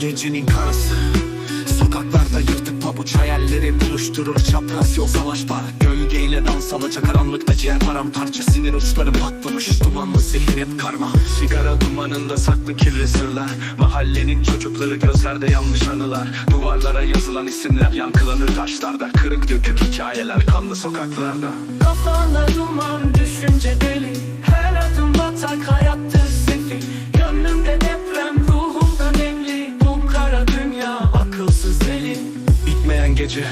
gencinin karısı Sokaklarda yırtık pabuç hayalleri buluşturur Çapraz yol savaş var. Gölgeyle dans alacak karanlıkta ciğer paramparça Sinir uçları patlamış dumanlı zehir hep karma. Sigara dumanında saklı kirli sırlar. Mahallenin çocukları gözlerde yanlış anılar. Duvarlara yazılan isimler yankılanır taşlarda. Kırık dökük hikayeler kanlı sokaklarda. Kafana duman düşünce gece.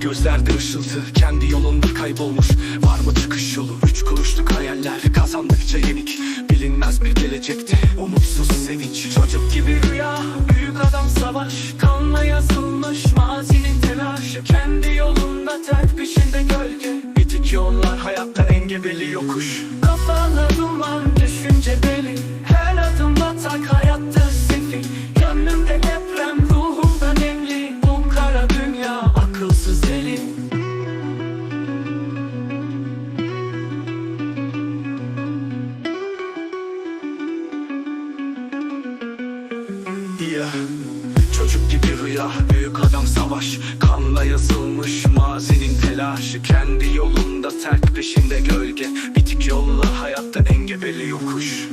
Gözlerde ışıltı Kendi yolunda kaybolmuş. Var mı çıkış yolu? Üç kuruşluk hayaller Kazandıkça yenik. Bilinmez bir gelecekte Umutsuz sevinç. Çocuk gibi rüya Büyük adam savaş ya. Çocuk gibi rüya büyük adam savaş. Kanla yazılmış mazinin telaşı. Kendi yolunda sert peşinde gölge. Bitik yolla hayatta engebeli yokuş.